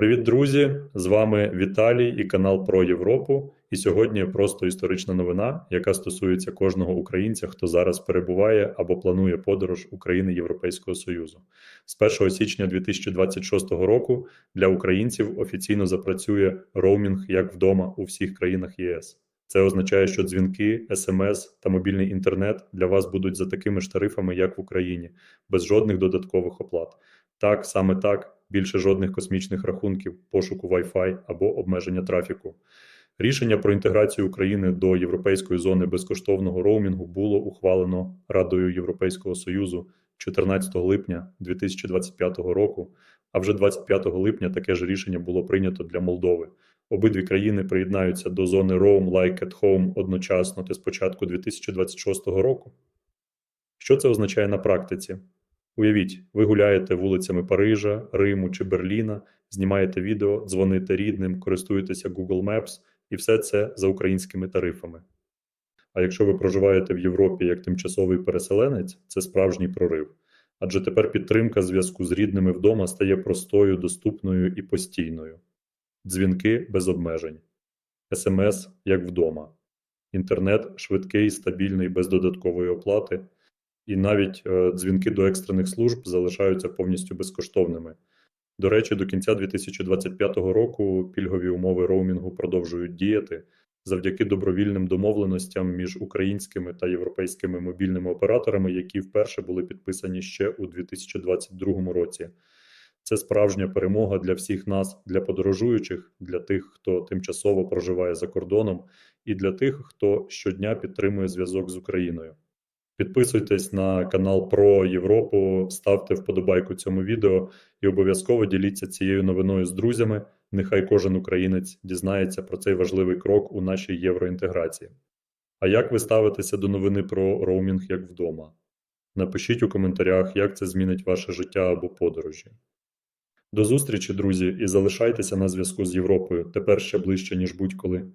Привіт, друзі! З вами Віталій і канал про Європу. І сьогодні просто історична новина, яка стосується кожного українця, хто зараз перебуває або планує подорож України Європейського Союзу. З 1 січня 2026 року для українців офіційно запрацює роумінг як вдома у всіх країнах ЄС. Це означає, що дзвінки, смс та мобільний інтернет для вас будуть за такими ж тарифами, як в Україні, без жодних додаткових оплат. Так, саме так, більше жодних космічних рахунків, пошуку Wi-Fi або обмеження трафіку. Рішення про інтеграцію України до європейської зони безкоштовного роумінгу було ухвалено Радою Європейського Союзу 14 липня 2025 року. А вже 25 липня таке ж рішення було прийнято для Молдови. Обидві країни приєднаються до зони Roam Like at Home одночасно та з початку 2026 року. Що це означає на практиці? Уявіть, ви гуляєте вулицями Парижа, Риму чи Берліна, знімаєте відео, дзвоните рідним, користуєтеся Google Maps і все це за українськими тарифами. А якщо ви проживаєте в Європі як тимчасовий переселенець, це справжній прорив. Адже тепер підтримка зв'язку з рідними вдома стає простою, доступною і постійною. Дзвінки без обмежень, СМС як вдома, інтернет швидкий, стабільний, без додаткової оплати і навіть е, дзвінки до екстрених служб залишаються повністю безкоштовними. До речі, до кінця 2025 року пільгові умови роумінгу продовжують діяти завдяки добровільним домовленостям між українськими та європейськими мобільними операторами, які вперше були підписані ще у 2022 році. Це справжня перемога для всіх нас, для подорожуючих, для тих, хто тимчасово проживає за кордоном, і для тих, хто щодня підтримує зв'язок з Україною. Підписуйтесь на канал про Європу, ставте вподобайку цьому відео і обов'язково діліться цією новиною з друзями. Нехай кожен українець дізнається про цей важливий крок у нашій євроінтеграції. А як ви ставитеся до новини про роумінг як вдома? Напишіть у коментарях, як це змінить ваше життя або подорожі. До зустрічі, друзі, і залишайтеся на зв'язку з Європою тепер ще ближче, ніж будь-коли.